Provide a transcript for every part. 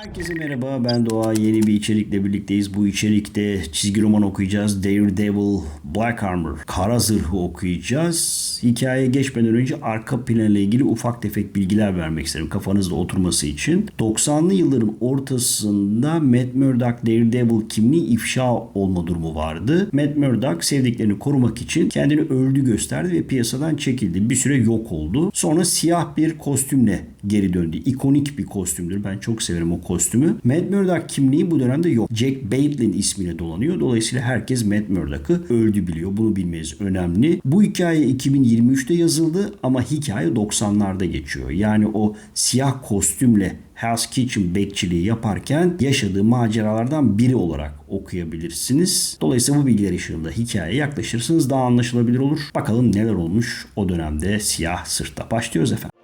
Herkese merhaba ben Doğa yeni bir içerikle birlikteyiz. Bu içerikte çizgi roman okuyacağız. Daredevil Black Armor Kara Zırhı okuyacağız. Hikayeye geçmeden önce arka planla ilgili ufak tefek bilgiler vermek isterim kafanızda oturması için. 90'lı yılların ortasında Matt Murdock Daredevil kimliği ifşa olma durumu vardı. Matt Murdock sevdiklerini korumak için kendini öldü gösterdi ve piyasadan çekildi. Bir süre yok oldu. Sonra siyah bir kostümle geri döndü. İkonik bir kostümdür. Ben çok severim o kostümü. Matt Murdock kimliği bu dönemde yok. Jack Baitlin ismiyle dolanıyor. Dolayısıyla herkes Matt Murdock'ı öldü biliyor. Bunu bilmeniz önemli. Bu hikaye 2023'te yazıldı ama hikaye 90'larda geçiyor. Yani o siyah kostümle Hell's Kitchen bekçiliği yaparken yaşadığı maceralardan biri olarak okuyabilirsiniz. Dolayısıyla bu bilgiler ışığında hikayeye yaklaşırsınız daha anlaşılabilir olur. Bakalım neler olmuş o dönemde siyah sırtta. Başlıyoruz efendim.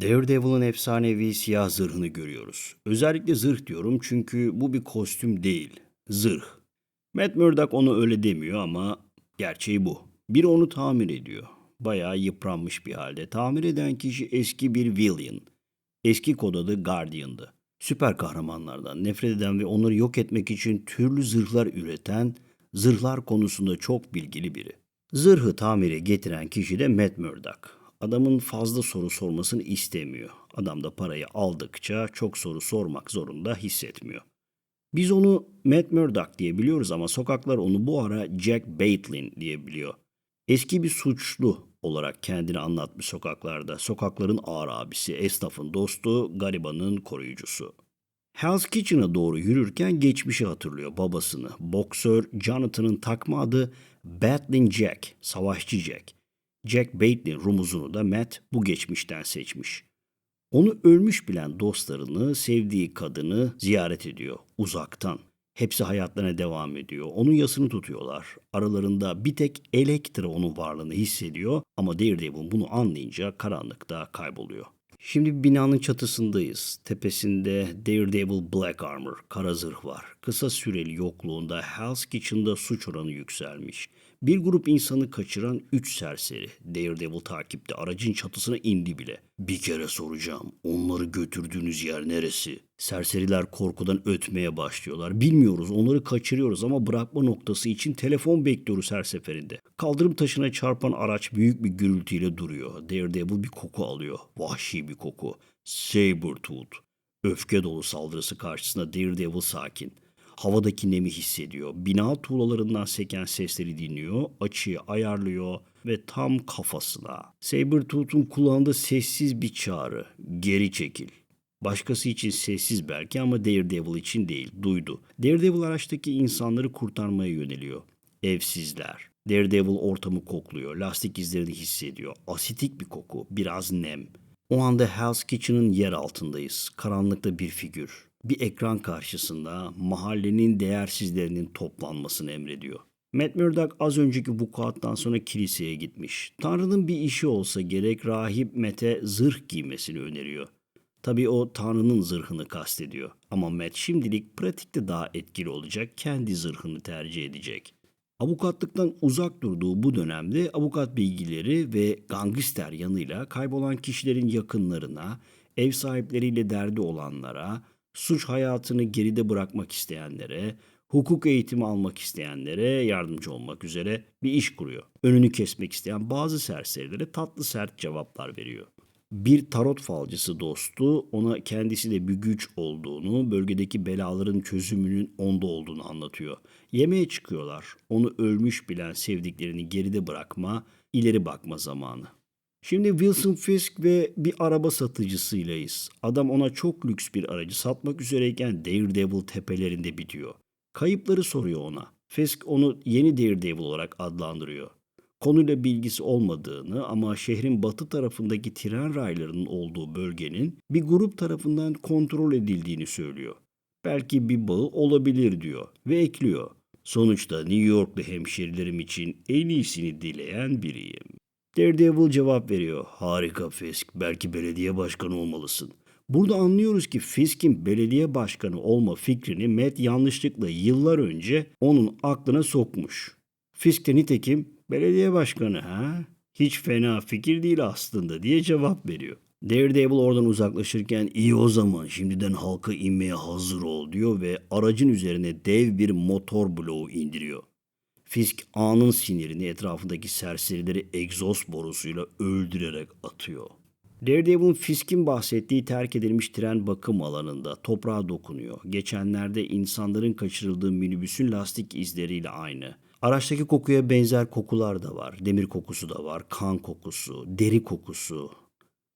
Daredevil'ın efsanevi siyah zırhını görüyoruz. Özellikle zırh diyorum çünkü bu bir kostüm değil, zırh. Matt Murdock onu öyle demiyor ama gerçeği bu. Biri onu tamir ediyor. Bayağı yıpranmış bir halde. Tamir eden kişi eski bir villain. Eski kod adı Guardian'dı. Süper kahramanlardan nefret eden ve onları yok etmek için türlü zırhlar üreten, zırhlar konusunda çok bilgili biri. Zırhı tamire getiren kişi de Matt Murdock. Adamın fazla soru sormasını istemiyor. Adam da parayı aldıkça çok soru sormak zorunda hissetmiyor. Biz onu Matt Murdock diye biliyoruz ama sokaklar onu bu ara Jack Baitlin diye biliyor. Eski bir suçlu olarak kendini anlatmış sokaklarda. Sokakların ağır abisi, esnafın dostu, garibanın koruyucusu. Hell's Kitchen'a doğru yürürken geçmişi hatırlıyor babasını. Boksör Jonathan'ın takma adı Battling Jack, savaşçı Jack. Jack Bate'nin rumuzunu da Matt bu geçmişten seçmiş. Onu ölmüş bilen dostlarını, sevdiği kadını ziyaret ediyor uzaktan. Hepsi hayatlarına devam ediyor. Onun yasını tutuyorlar. Aralarında bir tek Elektra onun varlığını hissediyor ama Daredevil bunu anlayınca karanlıkta kayboluyor. Şimdi binanın çatısındayız. Tepesinde Daredevil Black Armor, kara zırh var. Kısa süreli yokluğunda Hell's Kitchen'da suç oranı yükselmiş. Bir grup insanı kaçıran 3 serseri. Daredevil takipte aracın çatısına indi bile. Bir kere soracağım. Onları götürdüğünüz yer neresi? Serseriler korkudan ötmeye başlıyorlar. Bilmiyoruz onları kaçırıyoruz ama bırakma noktası için telefon bekliyoruz her seferinde. Kaldırım taşına çarpan araç büyük bir gürültüyle duruyor. Daredevil bir koku alıyor. Vahşi bir koku. Sabretooth. Öfke dolu saldırısı karşısında Daredevil sakin. Havadaki nemi hissediyor. Bina tuğlalarından seken sesleri dinliyor. Açıyı ayarlıyor ve tam kafasına. Sabretooth'un kulağında sessiz bir çağrı. Geri çekil. Başkası için sessiz belki ama Daredevil için değil. Duydu. Daredevil araçtaki insanları kurtarmaya yöneliyor. Evsizler. Daredevil ortamı kokluyor. Lastik izlerini hissediyor. Asitik bir koku. Biraz nem. O anda Hell's Kitchen'ın yer altındayız. Karanlıkta bir figür. Bir ekran karşısında mahallenin değersizlerinin toplanmasını emrediyor. Matt Murdock az önceki vukuattan sonra kiliseye gitmiş. Tanrı'nın bir işi olsa gerek rahip Matt'e zırh giymesini öneriyor. Tabii o Tanrı'nın zırhını kastediyor. Ama Matt şimdilik pratikte daha etkili olacak kendi zırhını tercih edecek. Avukatlıktan uzak durduğu bu dönemde avukat bilgileri ve gangster yanıyla kaybolan kişilerin yakınlarına, ev sahipleriyle derdi olanlara, suç hayatını geride bırakmak isteyenlere, hukuk eğitimi almak isteyenlere yardımcı olmak üzere bir iş kuruyor. Önünü kesmek isteyen bazı serserilere tatlı sert cevaplar veriyor. Bir tarot falcısı dostu ona kendisi de bir güç olduğunu, bölgedeki belaların çözümünün onda olduğunu anlatıyor. Yemeğe çıkıyorlar. Onu ölmüş bilen sevdiklerini geride bırakma, ileri bakma zamanı. Şimdi Wilson Fisk ve bir araba satıcısıylayız. Adam ona çok lüks bir aracı satmak üzereyken Daredevil tepelerinde bitiyor. Kayıpları soruyor ona. Fisk onu yeni Daredevil olarak adlandırıyor. Konuyla bilgisi olmadığını ama şehrin batı tarafındaki tren raylarının olduğu bölgenin bir grup tarafından kontrol edildiğini söylüyor. Belki bir bağı olabilir diyor ve ekliyor. Sonuçta New Yorklu hemşerilerim için en iyisini dileyen biriyim. Daredevil cevap veriyor. Harika Fisk, belki belediye başkanı olmalısın. Burada anlıyoruz ki Fisk'in belediye başkanı olma fikrini Matt yanlışlıkla yıllar önce onun aklına sokmuş. Fisk de nitekim belediye başkanı ha? Hiç fena fikir değil aslında diye cevap veriyor. Daredevil oradan uzaklaşırken iyi o zaman şimdiden halka inmeye hazır ol diyor ve aracın üzerine dev bir motor bloğu indiriyor. Fisk anın sinirini etrafındaki serserileri egzoz borusuyla öldürerek atıyor. Daredevil'ın Fisk'in bahsettiği terk edilmiş tren bakım alanında toprağa dokunuyor. Geçenlerde insanların kaçırıldığı minibüsün lastik izleriyle aynı. Araçtaki kokuya benzer kokular da var. Demir kokusu da var, kan kokusu, deri kokusu.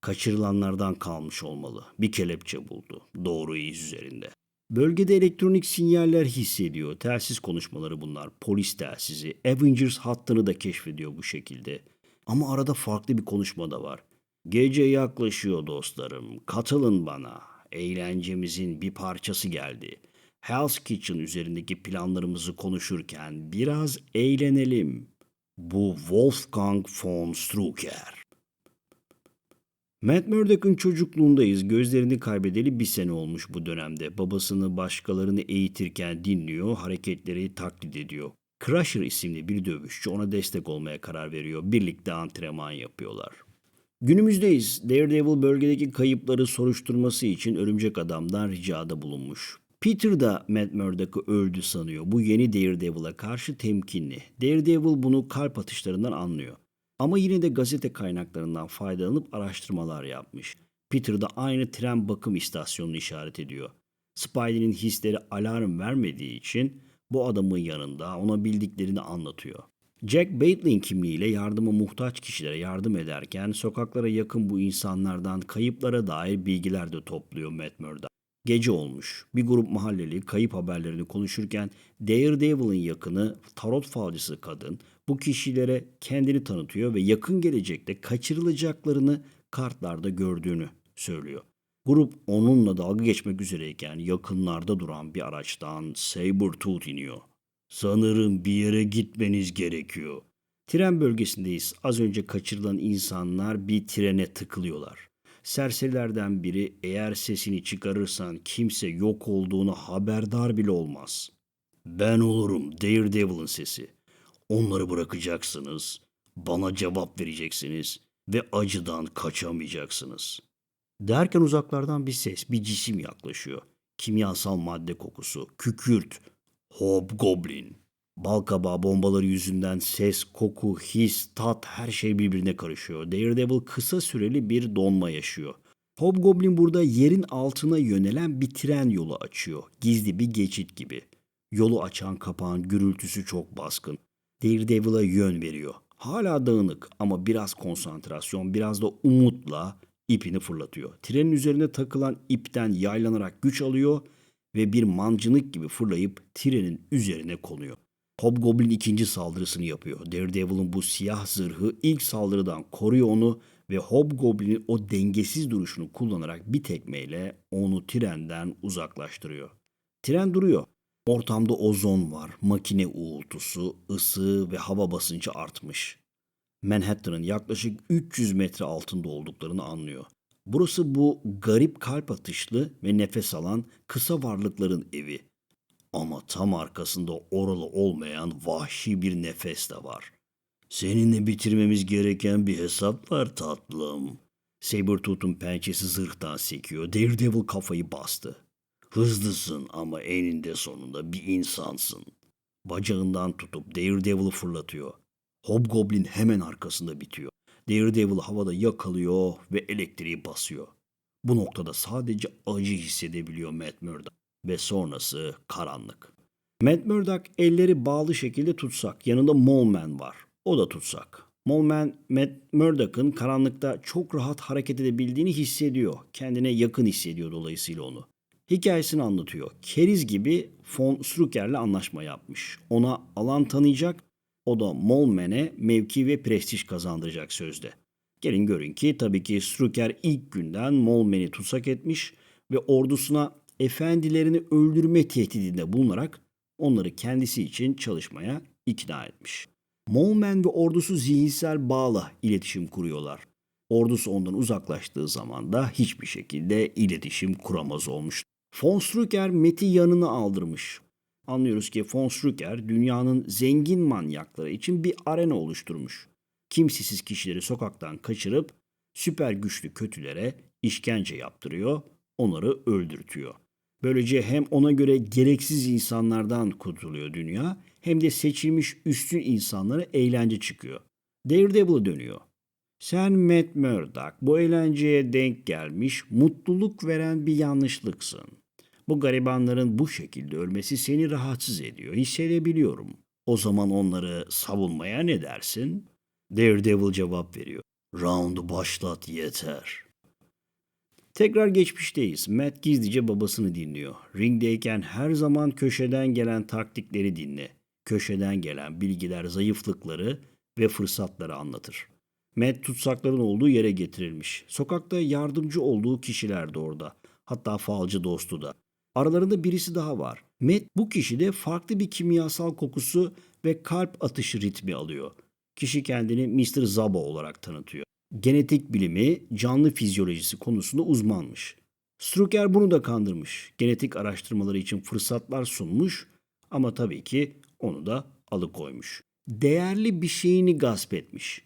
Kaçırılanlardan kalmış olmalı. Bir kelepçe buldu. Doğru iz üzerinde. Bölgede elektronik sinyaller hissediyor. Telsiz konuşmaları bunlar. Polis telsizi. Avengers hattını da keşfediyor bu şekilde. Ama arada farklı bir konuşma da var. Gece yaklaşıyor dostlarım. Katılın bana. Eğlencemizin bir parçası geldi. Hell's Kitchen üzerindeki planlarımızı konuşurken biraz eğlenelim. Bu Wolfgang von Strucker. Matt Murdock'ın çocukluğundayız. Gözlerini kaybedeli bir sene olmuş bu dönemde. Babasını başkalarını eğitirken dinliyor, hareketleri taklit ediyor. Crusher isimli bir dövüşçü ona destek olmaya karar veriyor. Birlikte antrenman yapıyorlar. Günümüzdeyiz. Daredevil bölgedeki kayıpları soruşturması için Örümcek Adam'dan ricada bulunmuş. Peter da Matt Murdock'ı öldü sanıyor. Bu yeni Daredevil'a karşı temkinli. Daredevil bunu kalp atışlarından anlıyor. Ama yine de gazete kaynaklarından faydalanıp araştırmalar yapmış. Peter da aynı tren bakım istasyonunu işaret ediyor. Spidey'nin hisleri alarm vermediği için bu adamın yanında ona bildiklerini anlatıyor. Jack Bateman kimliğiyle yardıma muhtaç kişilere yardım ederken sokaklara yakın bu insanlardan kayıplara dair bilgiler de topluyor Matt Murdock. Gece olmuş. Bir grup mahalleli kayıp haberlerini konuşurken Daredevil'ın yakını tarot falcısı kadın bu kişilere kendini tanıtıyor ve yakın gelecekte kaçırılacaklarını kartlarda gördüğünü söylüyor. Grup onunla dalga geçmek üzereyken yakınlarda duran bir araçtan Sabretooth iniyor. Sanırım bir yere gitmeniz gerekiyor. Tren bölgesindeyiz. Az önce kaçırılan insanlar bir trene tıkılıyorlar. Serserilerden biri eğer sesini çıkarırsan kimse yok olduğunu haberdar bile olmaz. Ben olurum Daredevil'ın sesi. Onları bırakacaksınız, bana cevap vereceksiniz ve acıdan kaçamayacaksınız. Derken uzaklardan bir ses, bir cisim yaklaşıyor. Kimyasal madde kokusu, kükürt, hobgoblin. Balkabağı bombaları yüzünden ses, koku, his, tat her şey birbirine karışıyor. Daredevil kısa süreli bir donma yaşıyor. Hobgoblin burada yerin altına yönelen bir tren yolu açıyor. Gizli bir geçit gibi. Yolu açan kapağın gürültüsü çok baskın. Daredevil'a yön veriyor. Hala dağınık ama biraz konsantrasyon, biraz da umutla ipini fırlatıyor. Trenin üzerine takılan ipten yaylanarak güç alıyor ve bir mancınık gibi fırlayıp trenin üzerine konuyor. Hobgoblin ikinci saldırısını yapıyor. Daredevil'ın bu siyah zırhı ilk saldırıdan koruyor onu ve Hobgoblin'in o dengesiz duruşunu kullanarak bir tekmeyle onu trenden uzaklaştırıyor. Tren duruyor. Ortamda ozon var, makine uğultusu, ısı ve hava basıncı artmış. Manhattan'ın yaklaşık 300 metre altında olduklarını anlıyor. Burası bu garip kalp atışlı ve nefes alan kısa varlıkların evi. Ama tam arkasında oralı olmayan vahşi bir nefes de var. Seninle bitirmemiz gereken bir hesap var tatlım. Sabretooth'un pençesi zırhtan sekiyor. Daredevil kafayı bastı. Hızlısın ama eninde sonunda bir insansın. Bacağından tutup Daredevil'ı fırlatıyor. Hobgoblin hemen arkasında bitiyor. Daredevil havada yakalıyor ve elektriği basıyor. Bu noktada sadece acı hissedebiliyor Matt Murdock ve sonrası karanlık. Matt Murdock elleri bağlı şekilde tutsak. Yanında Moleman var. O da tutsak. Moleman, Matt Murdock'ın karanlıkta çok rahat hareket edebildiğini hissediyor. Kendine yakın hissediyor dolayısıyla onu. Hikayesini anlatıyor. Keriz gibi Von Strucker'le anlaşma yapmış. Ona alan tanıyacak, o da Moleman'e mevki ve prestij kazandıracak sözde. Gelin görün ki tabii ki Strucker ilk günden Moleman'i tutsak etmiş ve ordusuna efendilerini öldürme tehdidinde bulunarak onları kendisi için çalışmaya ikna etmiş. Molman ve ordusu zihinsel bağla iletişim kuruyorlar. Ordusu ondan uzaklaştığı zaman da hiçbir şekilde iletişim kuramaz olmuş. Von Strucker Met'i yanına aldırmış. Anlıyoruz ki von Strucker dünyanın zengin manyakları için bir arena oluşturmuş. Kimsesiz kişileri sokaktan kaçırıp süper güçlü kötülere işkence yaptırıyor, onları öldürtüyor. Böylece hem ona göre gereksiz insanlardan kurtuluyor dünya hem de seçilmiş üstün insanlara eğlence çıkıyor. Daredevil'a dönüyor. Sen Matt Murdock bu eğlenceye denk gelmiş, mutluluk veren bir yanlışlıksın. Bu garibanların bu şekilde ölmesi seni rahatsız ediyor, hissedebiliyorum. O zaman onları savunmaya ne dersin? Daredevil cevap veriyor. Round'u başlat yeter. Tekrar geçmişteyiz. Matt gizlice babasını dinliyor. Ringdeyken her zaman köşeden gelen taktikleri dinle. Köşeden gelen bilgiler zayıflıkları ve fırsatları anlatır. Matt tutsakların olduğu yere getirilmiş. Sokakta yardımcı olduğu kişiler de orada. Hatta falcı dostu da. Aralarında birisi daha var. Matt bu kişide farklı bir kimyasal kokusu ve kalp atışı ritmi alıyor. Kişi kendini Mr. Zabo olarak tanıtıyor. Genetik bilimi, canlı fizyolojisi konusunda uzmanmış. Strucker bunu da kandırmış. Genetik araştırmaları için fırsatlar sunmuş ama tabii ki onu da alıkoymuş. Değerli bir şeyini gasp etmiş.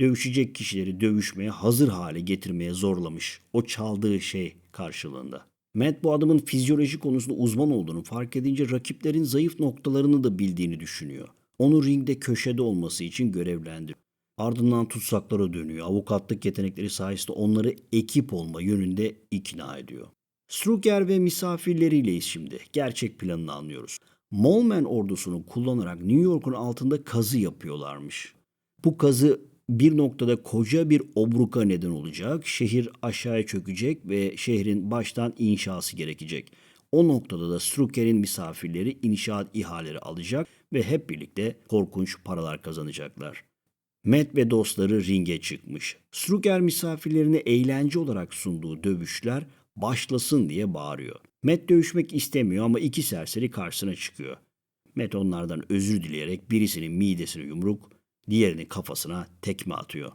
Dövüşecek kişileri dövüşmeye hazır hale getirmeye zorlamış o çaldığı şey karşılığında. Matt bu adamın fizyoloji konusunda uzman olduğunu fark edince rakiplerin zayıf noktalarını da bildiğini düşünüyor. Onu ringde köşede olması için görevlendiriyor. Ardından tutsaklara dönüyor. Avukatlık yetenekleri sayesinde onları ekip olma yönünde ikna ediyor. Strucker ve misafirleriyle şimdi gerçek planını anlıyoruz. Molman ordusunu kullanarak New York'un altında kazı yapıyorlarmış. Bu kazı bir noktada koca bir obruka neden olacak. Şehir aşağıya çökecek ve şehrin baştan inşası gerekecek. O noktada da Strucker'in misafirleri inşaat ihaleleri alacak ve hep birlikte korkunç paralar kazanacaklar. Matt ve dostları ringe çıkmış. Strucker misafirlerine eğlence olarak sunduğu dövüşler başlasın diye bağırıyor. Matt dövüşmek istemiyor ama iki serseri karşısına çıkıyor. Matt onlardan özür dileyerek birisinin midesine yumruk, diğerinin kafasına tekme atıyor.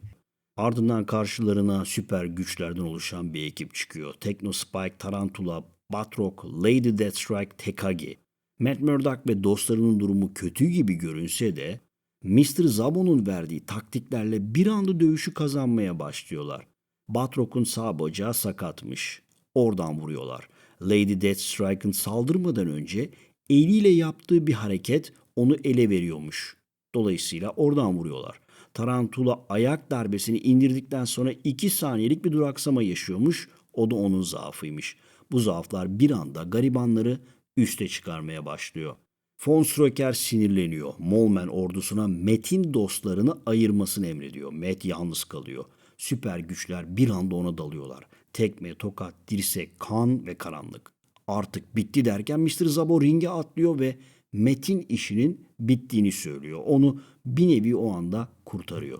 Ardından karşılarına süper güçlerden oluşan bir ekip çıkıyor. Techno Spike, Tarantula, Batroc, Lady Deathstrike, Tekagi. Matt Murdock ve dostlarının durumu kötü gibi görünse de Mr. Zabo'nun verdiği taktiklerle bir anda dövüşü kazanmaya başlıyorlar. Batroc'un sağ bacağı sakatmış. Oradan vuruyorlar. Lady Deathstrike'ın saldırmadan önce eliyle yaptığı bir hareket onu ele veriyormuş. Dolayısıyla oradan vuruyorlar. Tarantula ayak darbesini indirdikten sonra 2 saniyelik bir duraksama yaşıyormuş. O da onun zaafıymış. Bu zaaflar bir anda garibanları üste çıkarmaya başlıyor. Von Strucker sinirleniyor. Molman ordusuna Met'in dostlarını ayırmasını emrediyor. Met yalnız kalıyor. Süper güçler bir anda ona dalıyorlar. Tekme, tokat, dirsek, kan ve karanlık. Artık bitti derken Mr. Zabo ringe atlıyor ve Met'in işinin bittiğini söylüyor. Onu bir nevi o anda kurtarıyor.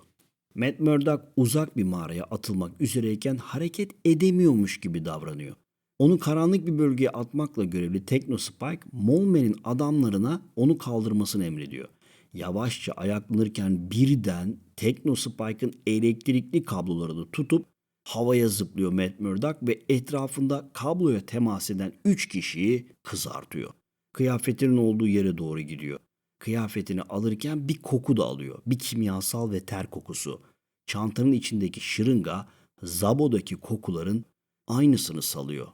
Matt Murdock uzak bir mağaraya atılmak üzereyken hareket edemiyormuş gibi davranıyor. Onu karanlık bir bölgeye atmakla görevli Techno Spike, Molman'in adamlarına onu kaldırmasını emrediyor. Yavaşça ayaklanırken birden Techno Spike'ın elektrikli kablolarını tutup havaya zıplıyor Matt Murdock ve etrafında kabloya temas eden 3 kişiyi kızartıyor. Kıyafetinin olduğu yere doğru gidiyor. Kıyafetini alırken bir koku da alıyor. Bir kimyasal ve ter kokusu. Çantanın içindeki şırınga Zabo'daki kokuların aynısını salıyor.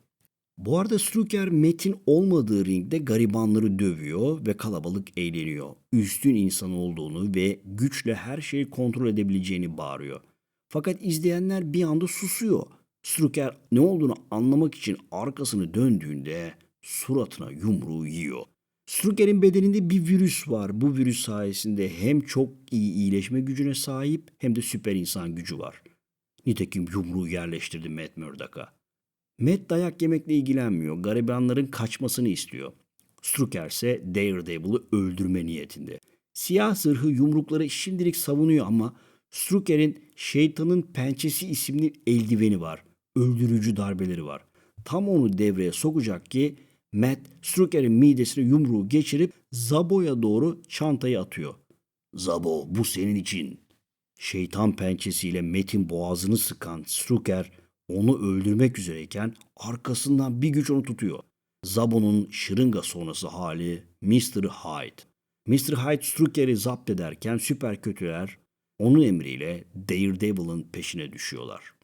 Bu arada Strucker Metin olmadığı ringde garibanları dövüyor ve kalabalık eğleniyor. Üstün insan olduğunu ve güçle her şeyi kontrol edebileceğini bağırıyor. Fakat izleyenler bir anda susuyor. Strucker ne olduğunu anlamak için arkasını döndüğünde suratına yumruğu yiyor. Strucker'in bedeninde bir virüs var. Bu virüs sayesinde hem çok iyi iyileşme gücüne sahip hem de süper insan gücü var. Nitekim yumruğu yerleştirdi Matt Murdock'a. Matt dayak yemekle ilgilenmiyor. Garibanların kaçmasını istiyor. Strucker ise Daredevil'ı öldürme niyetinde. Siyah zırhı yumrukları şimdilik savunuyor ama Strucker'in Şeytanın Pençesi isimli eldiveni var. Öldürücü darbeleri var. Tam onu devreye sokacak ki Matt Strucker'in midesine yumruğu geçirip Zabo'ya doğru çantayı atıyor. Zabo bu senin için. Şeytan pençesiyle Metin boğazını sıkan Strucker onu öldürmek üzereyken arkasından bir güç onu tutuyor. Zabo'nun şırınga sonrası hali Mr. Hyde. Mr. Hyde Strucker'i zapt ederken süper kötüler onun emriyle Daredevil'ın peşine düşüyorlar.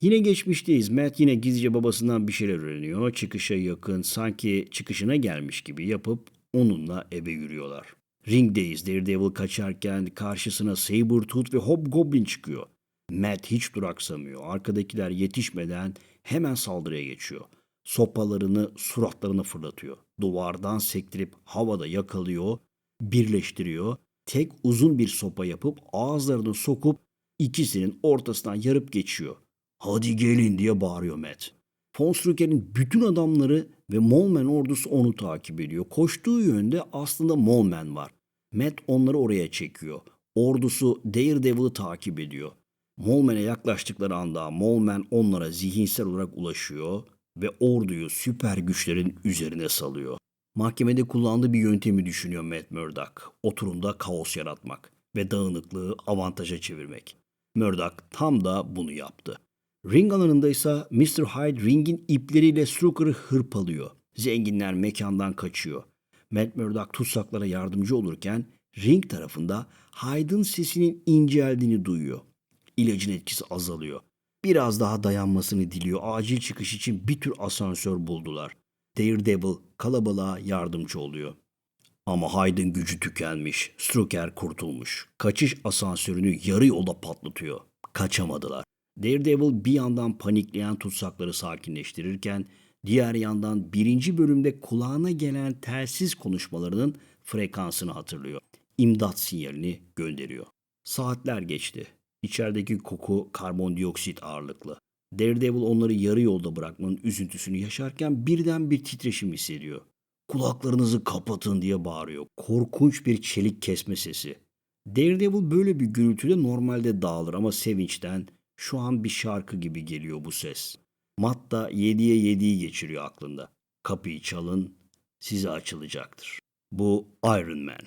Yine geçmişteyiz. Matt yine gizlice babasından bir şeyler öğreniyor. Çıkışa yakın sanki çıkışına gelmiş gibi yapıp onunla eve yürüyorlar. Ringdeyiz. Daredevil kaçarken karşısına Sabretooth ve Hobgoblin çıkıyor. Matt hiç duraksamıyor. Arkadakiler yetişmeden hemen saldırıya geçiyor. Sopalarını suratlarına fırlatıyor. Duvardan sektirip havada yakalıyor, birleştiriyor. Tek uzun bir sopa yapıp ağızlarını sokup ikisinin ortasından yarıp geçiyor. Hadi gelin diye bağırıyor Matt. Von Strucker'in bütün adamları ve Molman ordusu onu takip ediyor. Koştuğu yönde aslında Molman var. Matt onları oraya çekiyor. Ordusu Daredevil'ı takip ediyor. Molman'e yaklaştıkları anda Molman onlara zihinsel olarak ulaşıyor ve orduyu süper güçlerin üzerine salıyor. Mahkemede kullandığı bir yöntemi düşünüyor Matt Murdock. Oturumda kaos yaratmak ve dağınıklığı avantaja çevirmek. Murdock tam da bunu yaptı. Ring alanında ise Mr. Hyde ringin ipleriyle Strucker'ı hırpalıyor. Zenginler mekandan kaçıyor. Matt Murdock tutsaklara yardımcı olurken ring tarafında Hyde'ın sesinin inceldiğini duyuyor. İlacın etkisi azalıyor. Biraz daha dayanmasını diliyor. Acil çıkış için bir tür asansör buldular. Daredevil kalabalığa yardımcı oluyor. Ama Hyde'ın gücü tükenmiş. Strucker kurtulmuş. Kaçış asansörünü yarı yolda patlatıyor. Kaçamadılar. Daredevil bir yandan panikleyen tutsakları sakinleştirirken diğer yandan birinci bölümde kulağına gelen telsiz konuşmalarının frekansını hatırlıyor. İmdat sinyalini gönderiyor. Saatler geçti. İçerideki koku karbondioksit ağırlıklı. Daredevil onları yarı yolda bırakmanın üzüntüsünü yaşarken birden bir titreşim hissediyor. Kulaklarınızı kapatın diye bağırıyor. Korkunç bir çelik kesme sesi. Daredevil böyle bir gürültüde normalde dağılır ama sevinçten şu an bir şarkı gibi geliyor bu ses. Matt da 7'ye 7'yi geçiriyor aklında. Kapıyı çalın, size açılacaktır. Bu Iron Man.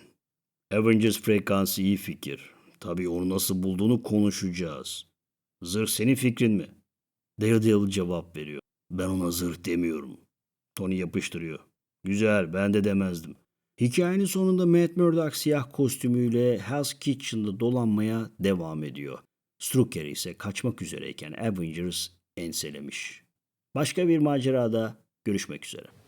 Avengers frekansı iyi fikir. Tabii onu nasıl bulduğunu konuşacağız. Zırh senin fikrin mi? Daredevil cevap veriyor. Ben ona zırh demiyorum. Tony yapıştırıyor. Güzel, ben de demezdim. Hikayenin sonunda Matt Murdock siyah kostümüyle Hell's Kitchen'da dolanmaya devam ediyor. Strucker ise kaçmak üzereyken Avengers enselemiş. Başka bir macerada görüşmek üzere.